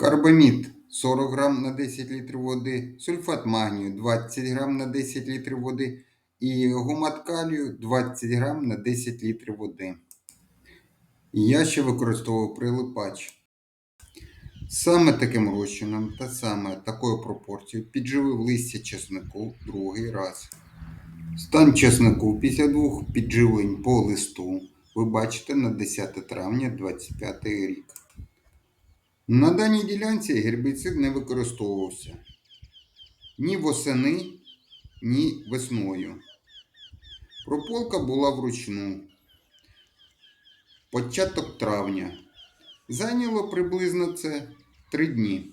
Карбамід 40 грам на 10 літрів води, сульфат магнію 20 грам на 10 літрів води і гумат калію 20 грам на 10 літрів води. Я ще використовував прилипач. Саме таким розчином та саме такою пропорцією підживив листя чеснику другий раз. Стан чеснику після двох підживлень по листу ви бачите на 10 травня 2025 рік. На даній ділянці гербіцид не використовувався ні восени, ні весною. Прополка була вручну. Початок травня. Зайняло приблизно це 3 дні.